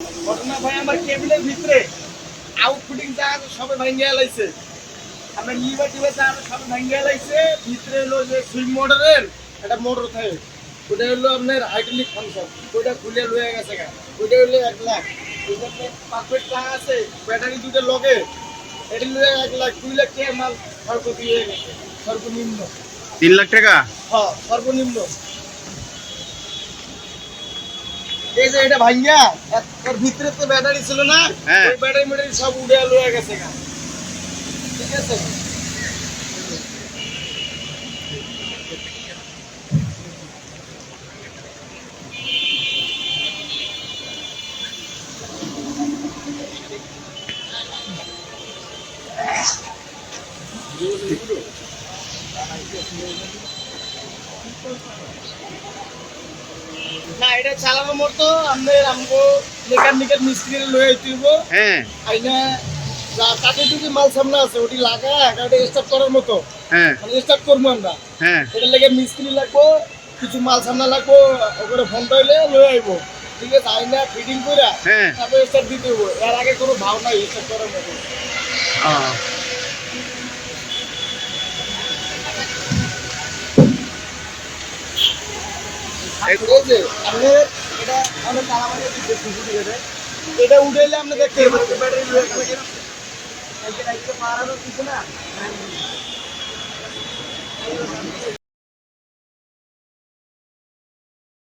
ঘটনা ভাই আমার কেবিলের ভিতরে আউটফুটিং আছে সবে ভাঙ্গিয়া লাইছে। আমরা টিভার যা আছে সবে ভাঙ্গিয়া লাইছে। ভিতরে হলো যে সুইং মোটরের একটা মোটর থাকে। ওটা হলো আপনার হাইড্রোলিক ফাংশন ওইটা খুলে লয়ে গেছে গা। ওইটা হলো এক লাখ। ওইটা পারফেক্ট যা আছে। ব্যাটারি দুটো লগে। এটা লয়ে এক লাখ দুই লাখ টাকা মাল সর্ব দিয়ে গেছে সর্বনিম্ন। তিন লাখ টাকা? হ্যাঁ সর্বনিম্ন। এই যে এটা ভাঙ্গা এর- এর ভিতরে তো ব্যাটারি ছিল না হ্যাঁ। ওই ব্যাটারি ম্যাটারি সব উড়ে লয়ে গেছে গা ঠিক আছে না এটা চালানোর মতো আমাদের আমগো মেকানিকের মিস্ত্রি লয়ে আইতেইব হ্যাঁ। আইনা যা কাঠে টুকি মাল সামনে আছে ওটি লাগা স্টার্ট করার মতো। হ্যাঁ। মানে স্টার্ট করব আমরা। হ্যাঁ। এটা লেগে মিস্ত্রি লাগবো কিছু মাল সামনে লাগবো ওখানে ফোন পাইলে লয়ে আইবো। ঠিক আছে আইনা ফিটিং করে হ্যাঁ। তারপরে স্টার্ট দিতে হইব। এর আগে কোনো ভাব নাই স্টার্ট করার মতো এই যে আপনার এটা এটা উঠাইলে আপনি দেখতে পাবেন ব্যাটারি